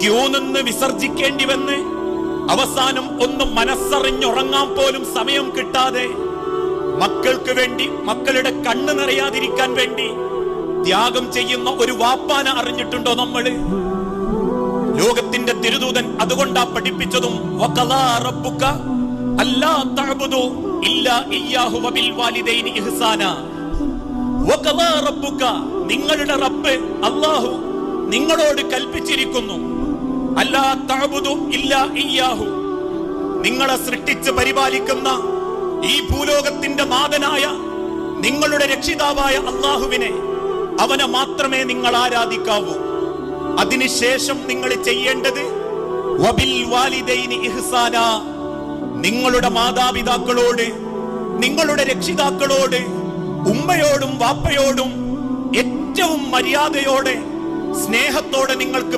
Q നിന്ന് വിസർജിക്കേണ്ടി വന്ന് അവസാനം ഒന്ന് മനസ്സറിഞ്ഞുറങ്ങാൻ പോലും സമയം കിട്ടാതെ മക്കൾക്ക് വേണ്ടി മക്കളുടെ കണ്ണ് നിറയാതിരിക്കാൻ വേണ്ടി ത്യാഗം ചെയ്യുന്ന ഒരു വാപ്പാന അറിഞ്ഞിട്ടുണ്ടോ നമ്മൾ? ലോകത്തിന്റെ തിരുദൂതൻ അതുകൊണ്ടാ പഠിപ്പിച്ചതും നിങ്ങളുടെ റബ്ബ് അള്ളാഹു നിങ്ങളോട് കൽപ്പിച്ചിരിക്കുന്നു. നിങ്ങളെ സൃഷ്ടിച്ച് പരിപാലിക്കുന്ന ഈ ഭൂലോകത്തിന്റെ നാഥനായ നിങ്ങളുടെ രക്ഷിതാവായ അള്ളാഹുവിനെ അവനെ മാത്രമേ നിങ്ങൾ ആരാധിക്കാവൂ. അതിനുശേഷം നിങ്ങൾ ചെയ്യേണ്ടത് നിങ്ങളുടെ മാതാപിതാക്കളോട് നിങ്ങളുടെ രക്ഷിതാക്കളോട് ഉമ്മയോടും വാപ്പയോടും ഏറ്റവും മര്യാദയോടെ സ്നേഹത്തോടെ നിങ്ങൾക്ക്